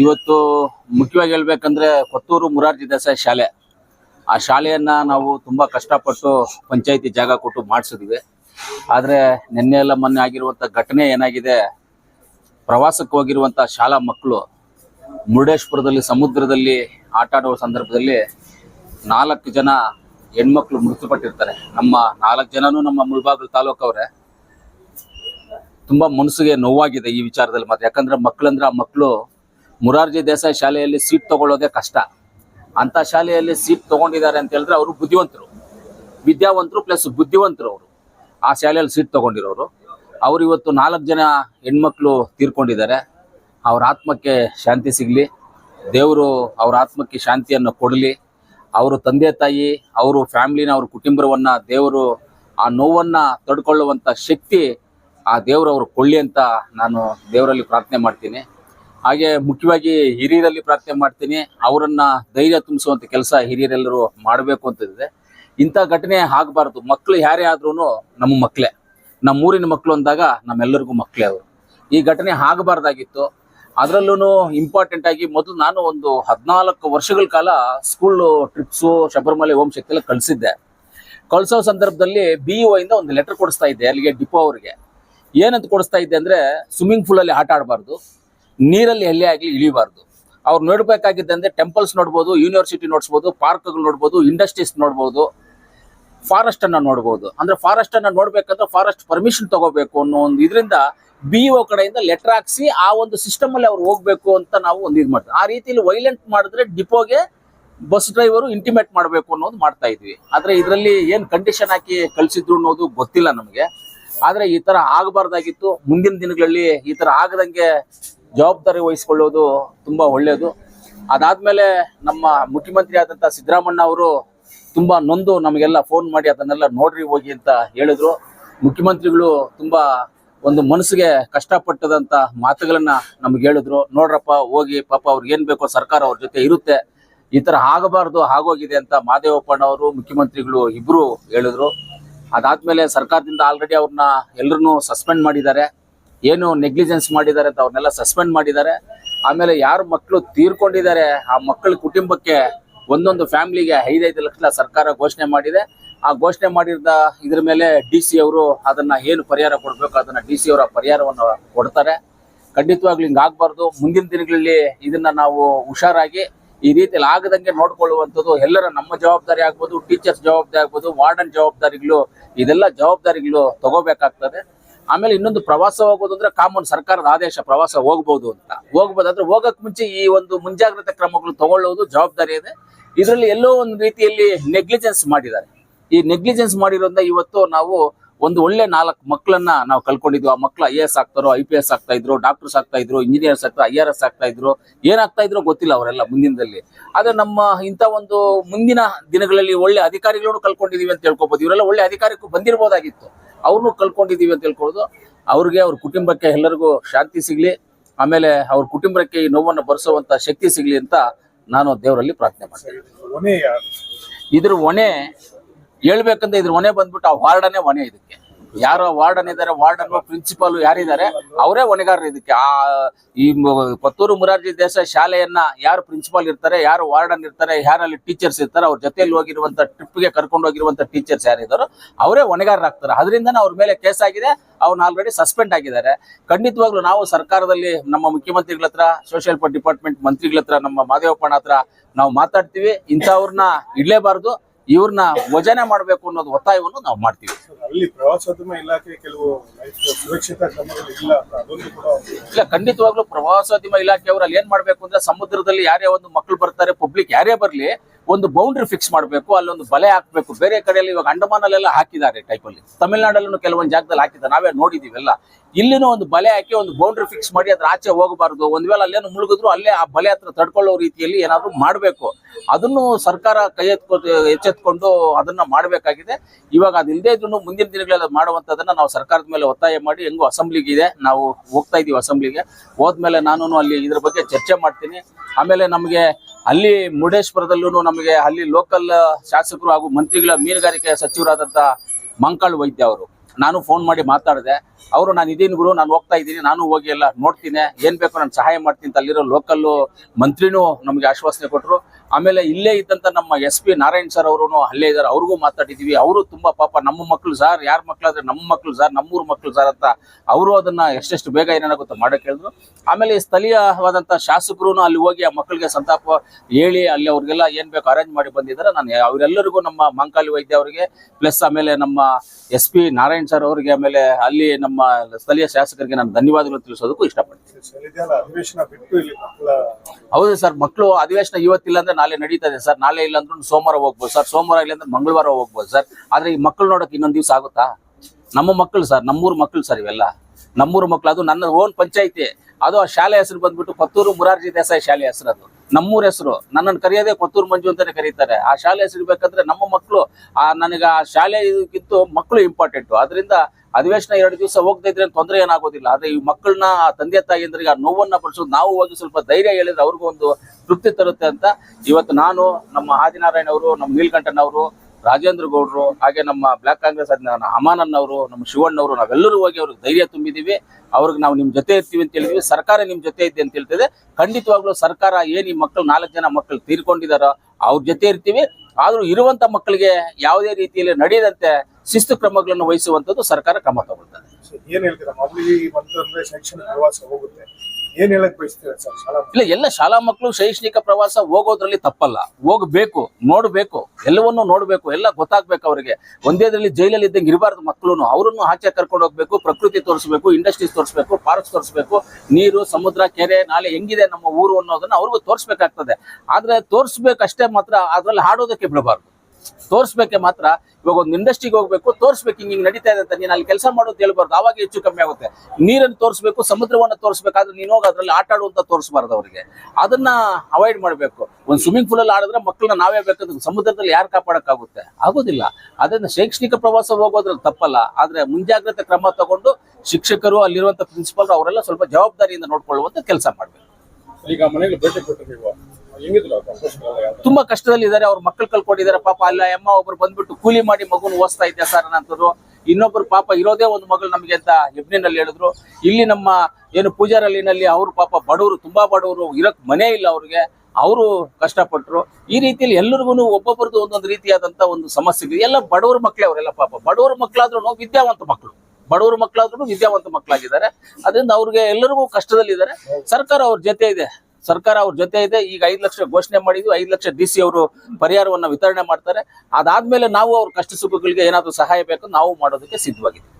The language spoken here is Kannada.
ಇವತ್ತು ಮುಖ್ಯವಾಗಿ ಹೇಳ್ಬೇಕಂದ್ರೆ ಕೊತ್ತೂರು ಮುರಾರ್ಜಿ ದೇಸಾಯಿ ಶಾಲೆ. ಆ ಶಾಲೆಯನ್ನ ನಾವು ತುಂಬಾ ಕಷ್ಟಪಟ್ಟು ಪಂಚಾಯಿತಿ ಜಾಗ ಕೊಟ್ಟು ಮಾಡಿಸಿದ್ವಿ. ಆದ್ರೆ ನಿನ್ನೆ ಎಲ್ಲ ಮೊನ್ನೆ ಆಗಿರುವಂತ ಘಟನೆ ಏನಾಗಿದೆ? ಪ್ರವಾಸಕ್ಕೆ ಹೋಗಿರುವಂತ ಶಾಲಾ ಮಕ್ಕಳು ಮುರುಡೇಶ್ವರದಲ್ಲಿ, ಸಮುದ್ರದಲ್ಲಿ ಆಟ ಆಡುವ ಸಂದರ್ಭದಲ್ಲಿ ನಾಲ್ಕು ಜನ ಹೆಣ್ಮಕ್ಳು ಮೃತಪಟ್ಟಿರ್ತಾರೆ. ನಮ್ಮ ನಾಲ್ಕು ಜನನು ನಮ್ಮ ಮುಳಬಾಗಿಲು ತಾಲೂಕವ್ರೆ. ತುಂಬಾ ಮನಸ್ಸಿಗೆ ನೋವಾಗಿದೆ ಈ ವಿಚಾರದಲ್ಲಿ ಮತ್ತೆ ಯಾಕಂದ್ರೆ ಮಕ್ಕಳಂದ್ರೆ ಆ ಮಕ್ಕಳು ಮುರಾರ್ಜಿ ದೇಸಾಯಿ ಶಾಲೆಯಲ್ಲಿ ಸೀಟ್ ತಗೊಳ್ಳೋದೇ ಕಷ್ಟ. ಅಂತ ಶಾಲೆಯಲ್ಲಿ ಸೀಟ್ ತಗೊಂಡಿದ್ದಾರೆ ಅಂತ ಹೇಳಿದ್ರೆ ಅವರು ಬುದ್ಧಿವಂತರು. ವಿದ್ಯಾವಂತರು ಪ್ಲಸ್ ಬುದ್ಧಿವಂತರು ಅವರು. ಆ ಶಾಲೆಯಲ್ಲಿ ಸೀಟ್ ತಗೊಂಡಿರೋರು. ಅವ್ರು ಇವತ್ತು ನಾಲ್ಕು ಜನ ಹೆಣ್ಮಕ್ಳು ತೀರ್ಕೊಂಡಿದ್ದಾರೆ. ಅವ್ರ ಆತ್ಮಕ್ಕೆ ಶಾಂತಿ ಸಿಗಲಿ. ದೇವರು ಅವ್ರ ಆತ್ಮಕ್ಕೆ ಶಾಂತಿಯನ್ನು ಕೊಡಲಿ. ಅವರು ತಂದೆ ತಾಯಿ, ಅವರು ಫ್ಯಾಮಿಲಿನ ಅವ್ರ ಕುಟುಂಬವನ್ನು ದೇವರು ಆ ನೋವನ್ನ ತಡ್ಕೊಳ್ಳುವಂಥ ಶಕ್ತಿ ಆ ದೇವರು ಅವರು ಕೊಳ್ಳಿ ಅಂತ ನಾನು ದೇವರಲ್ಲಿ ಪ್ರಾರ್ಥನೆ ಮಾಡ್ತೀನಿ. ಹಾಗೆ ಮುಖ್ಯವಾಗಿ ಹಿರಿಯರಲ್ಲಿ ಪ್ರಾರ್ಥನೆ ಮಾಡ್ತೀನಿ. ಅವರನ್ನ ಧೈರ್ಯ ತುಂಬಿಸುವಂಥ ಕೆಲಸ ಹಿರಿಯರೆಲ್ಲರೂ ಮಾಡಬೇಕು ಅಂತಿದೆ ಇಂಥ ಘಟನೆ ಆಗಬಾರ್ದು. ಮಕ್ಕಳು ಯಾರೇ ಆದ್ರೂ ನಮ್ಮ ಮಕ್ಕಳೇ ನಮ್ಮ ಊರಿನ ಮಕ್ಕಳು ಅಂದಾಗ ನಮ್ಮೆಲ್ಲರಿಗೂ ಮಕ್ಕಳೇ ಅವರು. ಈ ಘಟನೆ ಆಗಬಾರ್ದಾಗಿತ್ತು. ಅದರಲ್ಲೂ ಇಂಪಾರ್ಟೆಂಟ್ ಆಗಿ ಮೊದಲು ನಾನು ಒಂದು ಹದಿನಾಲ್ಕು ವರ್ಷಗಳ ಕಾಲ ಸ್ಕೂಲ್ ಟ್ರಿಪ್ಸು ಶಬರಿಮಲೆ, ಓಂ ಶಕ್ತಿ ಎಲ್ಲ ಕಳಿಸಿದ್ದೆ. ಕಳಿಸೋ ಸಂದರ್ಭದಲ್ಲಿ ಬಿ ಇಂದ ಒಂದು ಲೆಟರ್ ಕೊಡಿಸ್ತಾ ಇದ್ದೆ ಅಲ್ಲಿಗೆ ಡಿಪೋ ಅವರಿಗೆ. ಏನಂತ ಕೊಡಿಸ್ತಾ ಇದ್ದೆ ಅಂದ್ರೆ ಸ್ವಿಮ್ಮಿಂಗ್ ಪೂಲಲ್ಲಿ ಆಟ ಆಡಬಾರ್ದು, ನೀರಲ್ಲಿ ಎಲ್ಲೇ ಆಗಲಿ ಇಳಿಬಾರ್ದು. ಅವ್ರು ನೋಡಬೇಕಾಗಿದ್ದಂದ್ರೆ ಟೆಂಪಲ್ಸ್ ನೋಡ್ಬೋದು ಯೂನಿವರ್ಸಿಟಿ ನೋಡ್ಸ್ಬೋದು ಪಾರ್ಕ್ಗಳು ನೋಡ್ಬೋದು ಇಂಡಸ್ಟ್ರೀಸ್ ನೋಡ್ಬೋದು ಫಾರೆಸ್ಟ್ ಅನ್ನ ನೋಡ್ಬೋದು. ಅಂದ್ರೆ ಫಾರೆಸ್ಟ್ ಅನ್ನ ನೋಡ್ಬೇಕಂದ್ರೆ ಫಾರೆಸ್ಟ್ ಪರ್ಮಿಷನ್ ತಗೋಬೇಕು ಅನ್ನೋ ಒಂದು ಇದರಿಂದ ಬಿ ಒ ಕಡೆಯಿಂದ ಲೆಟರ್ ಹಾಕ್ಸಿ ಆ ಒಂದು ಸಿಸ್ಟಮ್ ಅಲ್ಲಿ ಅವ್ರು ಹೋಗ್ಬೇಕು ಅಂತ ನಾವು ಒಂದು ಇದು ಮಾಡ್ತೀವಿ. ಆ ರೀತಿಯಲ್ಲಿ ವೈಲೆಂಟ್ ಮಾಡಿದ್ರೆ ಡಿಪೋಗೆ ಬಸ್ ಡ್ರೈವರು ಇಂಟಿಮೇಟ್ ಮಾಡಬೇಕು ಅನ್ನೋದು ಮಾಡ್ತಾ ಇದ್ವಿ. ಆದ್ರೆ ಇದರಲ್ಲಿ ಏನ್ ಕಂಡೀಷನ್ ಹಾಕಿ ಕಳಿಸಿದ್ರು ಅನ್ನೋದು ಗೊತ್ತಿಲ್ಲ ನಮಗೆ. ಆದ್ರೆ ಈ ತರ ಆಗಬಾರ್ದಾಗಿತ್ತು. ಮುಂದಿನ ದಿನಗಳಲ್ಲಿ ಈ ತರ ಆಗದಂಗೆ ಜವಾಬ್ದಾರಿ ವಹಿಸ್ಕೊಳ್ಳೋದು ತುಂಬಾ ಒಳ್ಳೆಯದು ಅದಾದ್ಮೇಲೆ ನಮ್ಮ ಮುಖ್ಯಮಂತ್ರಿ ಆದಂತ ಸಿದ್ದರಾಮಣ್ಣ ಅವರು ತುಂಬಾ ನೊಂದು ನಮಗೆಲ್ಲ ಫೋನ್ ಮಾಡಿ ಅದನ್ನೆಲ್ಲ ನೋಡ್ರಿ ಹೋಗಿ ಅಂತ ಹೇಳಿದ್ರು. ಮುಖ್ಯಮಂತ್ರಿಗಳು ತುಂಬಾ ಒಂದು ಮನಸ್ಸಿಗೆ ಕಷ್ಟಪಟ್ಟದಂತ ಮಾತುಗಳನ್ನ ನಮ್ಗೆ ಹೇಳಿದ್ರು. ನೋಡ್ರಪ್ಪ, ಹೋಗಿ ಪಾಪ ಅವ್ರಿಗೆ ಏನ್ ಬೇಕೋ ಸರ್ಕಾರ ಅವ್ರ ಜೊತೆ ಇರುತ್ತೆ. ಈ ತರ ಆಗಬಾರ್ದು, ಆಗೋಗಿದೆ ಅಂತ ಮಾದೇವಪ್ಪನವರು ಮುಖ್ಯಮಂತ್ರಿಗಳು ಇಬ್ರು ಹೇಳಿದ್ರು. ಅದಾದ್ಮೇಲೆ ಸರ್ಕಾರದಿಂದ ಆಲ್ರೆಡಿ ಅವ್ರನ್ನ ಎಲ್ಲರನ್ನೂ ಸಸ್ಪೆಂಡ್ ಮಾಡಿದ್ದಾರೆ. ಏನು ನೆಗ್ಲಿಜೆನ್ಸ್ ಮಾಡಿದ್ದಾರೆ ಅಂತ ಅವ್ರನ್ನೆಲ್ಲ ಸಸ್ಪೆಂಡ್ ಮಾಡಿದ್ದಾರೆ. ಆಮೇಲೆ ಯಾರು ಮಕ್ಕಳು ತೀರ್ಕೊಂಡಿದ್ದಾರೆ, ಆ ಮಕ್ಕಳ ಕುಟುಂಬಕ್ಕೆ ಒಂದೊಂದು ಫ್ಯಾಮಿಲಿಗೆ ಐದೈದು ಲಕ್ಷ ಸರ್ಕಾರ ಘೋಷಣೆ ಮಾಡಿದೆ. ಆ ಘೋಷಣೆ ಮಾಡಿದ ಇದ್ರ ಮೇಲೆ ಡಿ ಸಿ ಅವರು ಅದನ್ನ ಏನು ಪರಿಹಾರ ಕೊಡಬೇಕು, ಅದನ್ನ ಡಿ ಸಿ ಅವರ ಪರಿಹಾರವನ್ನು ಕೊಡ್ತಾರೆ. ಖಂಡಿತವಾಗ್ಲೂ ಹಿಂಗಾಗಬಾರ್ದು ಮುಂದಿನ ದಿನಗಳಲ್ಲಿ ಇದನ್ನ ನಾವು ಹುಷಾರಾಗಿ ಈ ರೀತಿಯಲ್ಲಿ ಆಗದಂಗೆ ನೋಡ್ಕೊಳ್ಳುವಂಥದ್ದು ಎಲ್ಲರ ನಮ್ಮ ಜವಾಬ್ದಾರಿ ಆಗ್ಬೋದು ಟೀಚರ್ಸ್ ಜವಾಬ್ದಾರಿ ಆಗ್ಬೋದು ವಾರ್ಡನ್ ಜವಾಬ್ದಾರಿಗಳು, ಇದೆಲ್ಲ ಜವಾಬ್ದಾರಿಗಳು ತಗೋಬೇಕಾಗ್ತದೆ. ಆಮೇಲೆ ಇನ್ನೊಂದು ಪ್ರವಾಸ ಹೋಗೋದು ಅಂದ್ರೆ ಕಾಮನ್ ಸರ್ಕಾರದ ಆದೇಶ ಪ್ರವಾಸ ಹೋಗ್ಬೋದು ಅಂತ. ಹೋಗ್ಬೋದು ಅಂದ್ರೆ ಹೋಗಕ್ ಮುಂಚೆ ಈ ಒಂದು ಮುಂಜಾಗ್ರತೆ ಕ್ರಮಗಳು ತಗೊಳ್ಳೋದು ಜವಾಬ್ದಾರಿ ಇದೆ. ಇದರಲ್ಲಿ ಎಲ್ಲೋ ಒಂದು ರೀತಿಯಲ್ಲಿ ನೆಗ್ಲಿಜೆನ್ಸ್ ಮಾಡಿದ್ದಾರೆ. ಈ ನೆಗ್ಲಿಜೆನ್ಸ್ ಮಾಡಿರೋದ್ರಿಂದ ಇವತ್ತು ನಾವು ಒಂದು ಒಳ್ಳೆ ನಾಲ್ಕು ಮಕ್ಕಳನ್ನ ನಾವು ಕಲ್ಕೊಂಡಿದ್ವಿ ಆ ಮಕ್ಕಳು ಐ ಎಸ್ ಆಗ್ತಾರೋ ಐ ಪಿ ಎಸ್ ಆಗ್ತಾ ಇದ್ರು ಡಾಕ್ಟರ್ಸ್ ಆಗ್ತಾ ಇದ್ರು ಇಂಜಿನಿಯರ್ಸ್ ಆಗ್ತಾ ಐ ಆರ್ ಎಸ್ ಆಗ್ತಾ ಇದ್ರು ಏನಾಗ್ತಾ ಇದ್ರು ಗೊತ್ತಿಲ್ಲ ಅವರೆಲ್ಲ ಮುಂದಿನದಲ್ಲಿ ಆದ್ರೆ ನಮ್ಮ ಇಂಥ ಒಂದು ಮುಂದಿನ ದಿನಗಳಲ್ಲಿ ಒಳ್ಳೆ ಅಧಿಕಾರಿಗಳನ್ನು ಕಳ್ಕೊಂಡಿದೀವಿ ಅಂತ ಹೇಳ್ಕೊಬೋದು. ಇವರೆಲ್ಲ ಒಳ್ಳೆ ಅಧಿಕಾರಕ್ಕೂ ಬಂದಿರಬಹುದಾಗಿತ್ತು ಅವ್ರನ್ನೂ ಕಳ್ಕೊಂಡಿದೀವಿ ಅಂತ ಹೇಳ್ಕೊಳ್ಳೋದು ಅವ್ರಿಗೆ ಅವ್ರ ಕುಟುಂಬಕ್ಕೆ ಎಲ್ಲರಿಗೂ ಶಾಂತಿ ಸಿಗ್ಲಿ. ಆಮೇಲೆ ಅವ್ರ ಕುಟುಂಬಕ್ಕೆ ಈ ನೋವನ್ನು ಬರೆಸುವಂತ ಶಕ್ತಿ ಸಿಗ್ಲಿ ಅಂತ ನಾನು ದೇವರಲ್ಲಿ ಪ್ರಾರ್ಥನೆ ಮಾಡ್ತೇನೆ. ಇದ್ರ ಹೊಣೆ ಹೇಳ್ಬೇಕಂದ್ರೆ ಇದ್ರ ಹೊಣೆ ಬಂದ್ಬಿಟ್ಟು ಆ ವಾರ್ಡನೇ ಹೊಣೆ ಇದಕ್ಕೆ. ಯಾರು ವಾರ್ಡನ್ ಇದ್ದಾರೆ ವಾರ್ಡನ್ ಪ್ರಿನ್ಸಿಪಾಲ್ ಯಾರಿದ್ದಾರೆ ಅವರೇ ಹೊಣೆಗಾರರು ಇದಕ್ಕೆ. ಆ, ಈ ಪತ್ತೂರು ಮುರಾರ್ಜಿ ದೇಸಾಯಿ ಶಾಲೆಯನ್ನ ಯಾರು ಪ್ರಿನ್ಸಿಪಾಲ್ ಇರ್ತಾರೆ, ಯಾರು ವಾರ್ಡನ್ ಇರ್ತಾರೆ, ಯಾರಲ್ಲಿ ಟೀಚರ್ಸ್ ಇರ್ತಾರೆ, ಅವ್ರ ಜೊತೆಯಲ್ಲಿ ಹೋಗಿರುವಂತ ಟ್ರಿಪ್ಗೆ ಕರ್ಕೊಂಡು ಹೋಗಿರುವಂತ ಟೀಚರ್ಸ್ ಯಾರಿದ್ದಾರೋ ಅವರೇ ಹೊಣೆಗಾರರಾಗ್ತಾರೆ ಅದರಿಂದ ಅವ್ರ ಮೇಲೆ ಕೇಸ್ ಆಗಿದೆ, ಅವ್ರನ್ನ ಆಲ್ರೆಡಿ ಸಸ್ಪೆಂಡ್ ಆಗಿದ್ದಾರೆ. ಖಂಡಿತವಾಗ್ಲೂ ನಾವು ಸರ್ಕಾರದಲ್ಲಿ ನಮ್ಮ ಮುಖ್ಯಮಂತ್ರಿಗಳ ಹತ್ರ ಸೋಷಿಯಲ್ ಡಿಪಾರ್ಟ್ಮೆಂಟ್ ಮಂತ್ರಿಗಳ ಹತ್ರ, ನಮ್ಮ ಮಾದೇವಪ್ಪನ ಹತ್ರ ನಾವು ಮಾತಾಡ್ತೀವಿ. ಇಂಥವ್ರನ್ನ ಇಡ್ಲೇಬಾರ್ದು. ಇವ್ರನ್ನ ವಜನೆ ಮಾಡಬೇಕು ಅನ್ನೋದು ಒತ್ತಾಯವನ್ನು ನಾವು ಮಾಡ್ತೀವಿ. ಅಲ್ಲಿ ಪ್ರವಾಸೋದ್ಯಮ ಇಲಾಖೆ ಕೆಲವು ಸುರಕ್ಷಿತ ಇಲ್ಲ ಖಂಡಿತವಾಗ್ಲೂ ಪ್ರವಾಸೋದ್ಯಮ ಇಲಾಖೆಯವರು ಅಲ್ಲಿ ಏನ್ ಮಾಡ್ಬೇಕು ಅಂದ್ರೆ ಸಮುದ್ರದಲ್ಲಿ ಯಾರೇ ಒಂದು ಮಕ್ಕಳು ಬರ್ತಾರೆ ಪಬ್ಲಿಕ್ ಯಾರೇ ಬರ್ಲಿ ಒಂದು ಬೌಂಡ್ರಿ ಫಿಕ್ಸ್ ಮಾಡಬೇಕು, ಅಲ್ಲೊಂದು ಬಲೆ ಹಾಕಬೇಕು. ಬೇರೆ ಕಡೆಯಲ್ಲಿ ಇವಾಗ ಅಂಡಮಾನಲ್ಲೆಲ್ಲ ಹಾಕಿದ್ದಾರೆ ಟೈಪ್ ಅಲ್ಲಿ. ತಮಿಳ್ನಾಡಲ್ಲೂ ಕೆಲವೊಂದು ಜಾಗದಲ್ಲಿ ಹಾಕಿದ್ದಾರೆ. ನಾವೇ ನೋಡಿದೀವೆಲ್ಲ. ಇಲ್ಲಿನೂ ಒಂದು ಬಲೆ ಹಾಕಿ ಒಂದು ಬೌಂಡ್ರಿ ಫಿಕ್ಸ್ ಮಾಡಿ ಅದ್ರ ಆಚೆ ಹೋಗಬಾರ್ದು. ಒಂದ್ ವೇಳೆ ಅಲ್ಲೇನು ಮುಳುಗಿದ್ರು ಅಲ್ಲೇ ಆ ಬಲೆ ಹತ್ರ ತಡ್ಕೊಳ್ಳೋ ರೀತಿಯಲ್ಲಿ ಏನಾದ್ರು ಮಾಡಬೇಕು. ಅದನ್ನು ಸರ್ಕಾರ ಕೈ ಎತ್ಕೊ ಎಚ್ಚೆತ್ಕೊಂಡು ಅದನ್ನ ಮಾಡಬೇಕಾಗಿದೆ. ಇವಾಗ ಅದಿಲ್ಲದೆ ಇದ್ರು ಮುಂದಿನ ದಿನಗಳಲ್ಲಿ ಅದ್ ಮಾಡುವಂತದನ್ನ ನಾವು ಸರ್ಕಾರದ ಮೇಲೆ ಒತ್ತಾಯ ಮಾಡಿ, ಹೆಂಗೋ ಅಸೆಂಬ್ಲಿಗೆ ಇದೆ. ನಾವು ಹೋಗ್ತಾ ಇದೀವಿ ಅಸೆಂಬ್ಲಿಗೆ. ಹೋದ್ಮೇಲೆ ನಾನು ಅಲ್ಲಿ ಇದ್ರ ಬಗ್ಗೆ ಚರ್ಚೆ ಮಾಡ್ತೀನಿ. ಆಮೇಲೆ ನಮಗೆ ಅಲ್ಲಿ ಮುರುಡೇಶ್ವರದಲ್ಲೂ ನಮಗೆ ಅಲ್ಲಿ ಲೋಕಲ್ ಶಾಸಕರು ಹಾಗೂ ಮಂತ್ರಿಗಳ ಮೀನುಗಾರಿಕೆ ಸಚಿವರಾದಂತ ಮಂಕಾಳ್ ವೈದ್ಯ ಅವರು. ನಾನು ಫೋನ್ ಮಾಡಿ ಮಾತಾಡಿದೆ. ಅವರು, ನಾನು ಇದೀನಿ ಗುರು, ನಾನು ಹೋಗ್ತಾ ಇದ್ದೀನಿ, ನಾನು ಹೋಗಿ ಎಲ್ಲ ನೋಡ್ತೀನಿ, ಏನ್ ಬೇಕೋ ನಾನು ಸಹಾಯ ಮಾಡ್ತೀನಿ. ಅಲ್ಲಿರೋ ಲೋಕಲ್ ಮಂತ್ರಿನೂ ನಮಗೆ ಆಶ್ವಾಸನೆ ಕೊಟ್ಟರು ಆಮೇಲೆ ಇಲ್ಲೇ ಇದ್ದಂತ ನಮ್ಮ ಎಸ್ ಪಿ ನಾರಾಯಣ್ ಸರ್ ಅವರು ಅಲ್ಲೇ ಇದ್ದಾರೆ ಅವ್ರಿಗೂ ಮಾತಾಡಿದೀವಿ. ಅವರು ತುಂಬಾ ಪಾಪ ನಮ್ಮ ಮಕ್ಕಳು ಸರ್ ಯಾರ ಮಕ್ಕಳಾದ್ರೆ ನಮ್ಮ ಮಕ್ಕಳು ಸರ್ ನಮ್ಮೂರ್ ಮಕ್ಕಳು ಸರ್ ಅಂತ ಅವರು ಅದನ್ನ ಎಷ್ಟೆಷ್ಟು ಬೇಗ ಏನಾಗುತ್ತೆ ಮಾಡಕ್ಕೆ ಹೇಳಿದ್ರು. ಆಮೇಲೆ ಸ್ಥಳೀಯವಾದಂತಹ ಸ್ಥಳೀಯವಾದಂತ ಶಾಸಕರು ಅಲ್ಲಿ ಹೋಗಿ ಆ ಮಕ್ಕಳಿಗೆ ಸಂತಾಪ ಹೇಳಿ ಅಲ್ಲಿ ಅವ್ರಿಗೆಲ್ಲ ಏನ್ ಬೇಕು ಅರೇಂಜ್ ಮಾಡಿ ಬಂದಿದ್ದಾರೆ. ನಾನು ಅವರೆಲ್ಲರಿಗೂ ನಮ್ಮ ಮಂಕಾಲಿ ವೈದ್ಯ ಅವರಿಗೆ ಪ್ಲಸ್ ಆಮೇಲೆ ನಮ್ಮ ಎಸ್ ಪಿ ನಾರಾಯಣ್ ಸರ್ ಅವರಿಗೆ ಆಮೇಲೆ ಅಲ್ಲಿ ನಮ್ಮ ಸ್ಥಳೀಯ ಶಾಸಕರಿಗೆ ನಾನು ಧನ್ಯವಾದಗಳು ತಿಳಿಸೋದಕ್ಕೂ ಇಷ್ಟಪಡ್ತೀನಿ. ಹೌದು ಸರ್ ಮಕ್ಕಳು ಅಧಿವೇಶನ ಇವತ್ತಿಲ್ಲ ಅಂದ್ರೆ ನಾಳೆ ನಡೀತದೆ ಸರ್. ನಾಳೆ ಇಲ್ಲ ಅಂದ್ರೂ ಸೋಮವಾರ ಹೋಗ್ಬೋದು ಸರ್. ಸೋಮವಾರ ಇಲ್ಲ ಅಂದ್ರೆ ಮಂಗಳವಾರ ಹೋಗ್ಬೋದು ಸರ್. ಆದ್ರೆ ಈ ಮಕ್ಕಳು ನೋಡಕ್ ಇನ್ನೊಂದು ದಿವಸ ಆಗುತ್ತಾ? ನಮ್ಮ ಮಕ್ಕಳು ಸರ್, ನಮ್ಮೂರು ಮಕ್ಕಳು ಸರ್ ಇವೆಲ್ಲ. ನಮ್ಮೂರು ಮಕ್ಕಳು ಅದು ನನ್ನ ಓನ್ ಪಂಚಾಯಿತಿ. ಅದು ಆ ಶಾಲೆ ಹೆಸರು ಬಂದ್ಬಿಟ್ಟು ಕೊತ್ತೂರು ಮುರಾರ್ಜಿ ದೇಸಾಯಿ ಶಾಲೆ ಹೆಸರು ಅದು. ನಮ್ಮೂರ ಹೆಸರು. ನನ್ನನ್ನು ಕರೆಯೋದೇ ಕೊತ್ತೂರು ಮಂಜು ಅಂತಾನೆ ಕರೀತಾರೆ. ಆ ಶಾಲೆ ಹೆಸರು ಬೇಕಂದ್ರೆ ನಮ್ಮ ಮಕ್ಕಳು ಆ ನನಗೆ ಆ ಶಾಲೆ ಇದಕ್ಕಿಂತ ಮಕ್ಕಳು ಇಂಪಾರ್ಟೆಂಟು ಅದರಿಂದ ಅಧಿವೇಶನ ಎರಡು ದಿವಸ ಹೋಗ್ತಾ ಇದ್ರೆ ತೊಂದರೆ ಏನಾಗೋದಿಲ್ಲ. ಆದ್ರೆ ಈ ಮಕ್ಕಳನ್ನ ತಂದೆ ತಾಯಿಯಂದ್ರಿಗೆ ಆ ನೋವನ್ನ ಪಡಿಸೋದು ನಾವು ಹೋಗಿ ಸ್ವಲ್ಪ ಧೈರ್ಯ ಹೇಳಿದ್ರೆ ಅವ್ರಿಗೂ ಒಂದು ತೃಪ್ತಿ ತರುತ್ತೆ ಅಂತ. ಇವತ್ತು ನಾನು, ನಮ್ಮ ಆದಿನಾರಾಯಣ ಅವರು, ನಮ್ಮ ನೀಲ್ಕಂಠನ್ ಅವರು, ರಾಜೇಂದ್ರ ಗೌಡ್ರು, ಹಾಗೆ ನಮ್ಮ ಬ್ಲಾಕ್ ಕಾಂಗ್ರೆಸ್ ಅಮಾನನ್ ಅವರು, ನಮ್ಮ ಶಿವಣ್ಣವರು ನಾವೆಲ್ಲರೂ ಹೋಗಿ ಅವ್ರಿಗೆ ಧೈರ್ಯ ತುಂಬಿದೀವಿ ಅವ್ರಿಗೆ ನಾವು ನಿಮ್ಮ ಜೊತೆ ಇರ್ತೀವಿ ಅಂತ ಹೇಳಿದ್ವಿ ಸರ್ಕಾರ ನಿಮ್ ಜೊತೆ ಇದೆ ಅಂತ ಹೇಳ್ತಿದೆ. ಖಂಡಿತವಾಗ್ಲೂ ಸರ್ಕಾರ ಏನು ಈ ಮಕ್ಕಳು ನಾಲ್ಕು ಜನ ಮಕ್ಕಳು ತೀರ್ಕೊಂಡಿದಾರೋ ಅವ್ರ ಜೊತೆ ಇರ್ತೀವಿ. ಆದ್ರೂ ಇರುವಂತ ಮಕ್ಕಳಿಗೆ ಯಾವುದೇ ರೀತಿಯಲ್ಲಿ ನಡೆಯದಂತೆ ಶಿಸ್ತು ಕ್ರಮಗಳನ್ನು ವಹಿಸುವಂತದ್ದು ಸರ್ಕಾರ ಕ್ರಮ ತಗೊಳ್ತದೆ. ಏನ್ ಹೇಳ್ತೀರಾ? ಮೊದಲಿಗೆ ಶೈಕ್ಷಣಿಕ ಪ್ರವಾಸ ಹೋಗುತ್ತೆ. ಏನ್ ಹೇಳಕ್ ಬಯಸ್ತೀರಾ ಸರ್? ಶಾಲಾ ಇಲ್ಲ ಎಲ್ಲ ಶಾಲಾ ಮಕ್ಕಳು ಶೈಕ್ಷಣಿಕ ಪ್ರವಾಸ ಹೋಗೋದ್ರಲ್ಲಿ ತಪ್ಪಲ್ಲ. ಹೋಗ್ಬೇಕು ನೋಡ್ಬೇಕು ಎಲ್ಲವನ್ನೂ ನೋಡ್ಬೇಕು ಎಲ್ಲ ಗೊತ್ತಾಗ್ಬೇಕು ಅವರಿಗೆ. ಒಂದೇದ್ರಲ್ಲಿ ಜೈಲಲ್ಲಿ ಇದ್ದಂಗೆ ಇರಬಾರ್ದು ಮಕ್ಕಳು ಅವರನ್ನು ಆಚೆ ಕರ್ಕೊಂಡು ಹೋಗ್ಬೇಕು ಪ್ರಕೃತಿ ತೋರಿಸ್ಬೇಕು ಇಂಡಸ್ಟ್ರೀಸ್ ತೋರಿಸ್ಬೇಕು ಪಾರ್ಕ್ಸ್ ತೋರಿಸ್ಬೇಕು ನೀರು ಸಮುದ್ರ ಕೆರೆ ನಾಲೆ ಹೆಂಗಿದೆ ನಮ್ಮ ಊರು ಅನ್ನೋದನ್ನ ಅವ್ರಿಗೂ ತೋರಿಸ್ಬೇಕಾಗ್ತದೆ. ಆದ್ರೆ ತೋರಿಸ್ಬೇಕಷ್ಟೇ ಮಾತ್ರ ಅದ್ರಲ್ಲಿ ಹಾಡೋದಕ್ಕೆ ಬಿಡಬಾರ್ದು. ತೋರಿಸ್ಬೇಕೆ ಮಾತ್ರ. ಇವಾಗ ಒಂದು ಇಂಡಸ್ಟ್ರಿಗೆ ಹೋಗ್ಬೇಕು, ತೋರಿಸ್ಬೇಕು, ಹಿಂಗೆ ಹಿಂಗೆ ನಡೀತಾ ಇದೆ ಅಂತ ನೀನು ಅಲ್ಲಿ ಕೆಲಸ ಮಾಡೋದು ಹೇಳ್ಬಾರ್ದು ಅವಾಗ ಹೆಚ್ಚು ಕಮ್ಮಿ ಆಗುತ್ತೆ. ನೀರನ್ನು ತೋರಿಸ್ಬೇಕು, ಸಮುದ್ರವನ್ನ ತೋರಿಸ್ಬೇಕಾದ್ರೆ ನೀನು ಹೋಗಿ ಅದ್ರಲ್ಲಿ ಆಟ ಆಡುವಂತ ತೋರಿಸ್ಬಾರ್ದು ಅವರಿಗೆ. ಅದನ್ನ ಅವಾಯ್ಡ್ ಮಾಡಬೇಕು. ಒಂದು ಸ್ವಿಮ್ಮಿಂಗ್ ಪೂಲ್ ಅಲ್ಲಿ ಆಡಿದ್ರೆ ಮಕ್ಕಳನ್ನ ನಾವೇ ಬೇಕಾದ್ರೆ ಸಮುದ್ರದಲ್ಲಿ ಯಾರು ಕಾಪಾಡಕ್ಕಾಗುತ್ತೆ? ಆಗೋದಿಲ್ಲ. ಅದನ್ನ ಶೈಕ್ಷಣಿಕ ಪ್ರವಾಸ ಹೋಗೋದ್ರಲ್ಲಿ ತಪ್ಪಲ್ಲ. ಆದ್ರೆ ಮುಂಜಾಗ್ರತೆ ಕ್ರಮ ತಗೊಂಡು ಶಿಕ್ಷಕರು ಅಲ್ಲಿರುವಂತ ಪ್ರಿನ್ಸಿಪಾಲ್ ಅವರೆಲ್ಲ ಸ್ವಲ್ಪ ಜವಾಬ್ದಾರಿಯಿಂದ ನೋಡ್ಕೊಳ್ಳುವಂತ ಕೆಲಸ ಮಾಡ್ಬೇಕು. ಈಗ ಮನೆಯಲ್ಲಿ ಭೇಟಿ ಕೊಟ್ಟು ನೀವು ಹೆಂಗಿದ್ರು ತುಂಬಾ ಕಷ್ಟದಲ್ಲಿ ಇದ್ದಾರೆ ಅವ್ರ ಮಕ್ಕಳು ಕಲ್ಕೊಂಡಿದ್ದಾರೆ ಪಾಪ ಅಲ್ಲ, ಅಮ್ಮ ಒಬ್ರು ಬಂದ್ಬಿಟ್ಟು ಕೂಲಿ ಮಾಡಿ ಮಗುನ ಓಸ್ತಾ ಇದ್ದೆ ಸರ್ ಅನ್ನಂತರು ಇನ್ನೊಬ್ರು ಪಾಪ ಇರೋದೇ ಒಂದು ಮಗಳು ನಮ್ಗೆ ಅಂತ ಹೆಬ್ನಿನಲ್ಲಿ ಹೇಳಿದ್ರು. ಇಲ್ಲಿ ನಮ್ಮ ಏನು ಪೂಜಾರಲ್ಲಿನಲ್ಲಿ ಅವರು ಪಾಪ ಬಡವರು, ತುಂಬಾ ಬಡವರು, ಇರಕ್ ಮನೆ ಇಲ್ಲ ಅವ್ರಿಗೆ. ಅವರು ಕಷ್ಟಪಟ್ಟರು ಈ ರೀತಿಯಲ್ಲಿ ಎಲ್ಲರಿಗೂ ಒಬ್ಬೊಬ್ಬರದು ಒಂದೊಂದು ರೀತಿಯಾದಂತ ಒಂದು ಸಮಸ್ಯೆ ಇದೆ. ಎಲ್ಲ ಬಡವರ ಮಕ್ಕಳೇ ಅವರೆಲ್ಲ ಪಾಪ. ಬಡವರ ಮಕ್ಕಳಾದ್ರೂ ವಿದ್ಯಾವಂತ ಮಕ್ಕಳು ಬಡವರ ಮಕ್ಕಳಾದ್ರೂ ವಿದ್ಯಾವಂತ ಮಕ್ಕಳಾಗಿದ್ದಾರೆ ಅದರಿಂದ ಅವ್ರಿಗೆ ಎಲ್ಲರಿಗೂ ಕಷ್ಟದಲ್ಲಿದ್ದಾರೆ. ಸರ್ಕಾರ ಅವ್ರ ಜೊತೆ ಇದೆ. ಸರ್ಕಾರ ಅವ್ರ ಜೊತೆ ಇದೆ. ಈಗ ಐದು ಲಕ್ಷ ಘೋಷಣೆ ಮಾಡಿದ್ವಿ. ಐದು ಲಕ್ಷ ಡಿ ಸಿ ಅವರು ಪರಿಹಾರವನ್ನ ವಿತರಣೆ ಮಾಡ್ತಾರೆ. ಅದಾದ್ಮೇಲೆ ನಾವು ಅವ್ರ ಕಷ್ಟ ಸುಖಗಳಿಗೆ ಏನಾದರೂ ಸಹಾಯ ಬೇಕು ನಾವು ಮಾಡೋದಕ್ಕೆ ಸಿದ್ಧವಾಗಿದ್ದೀವಿ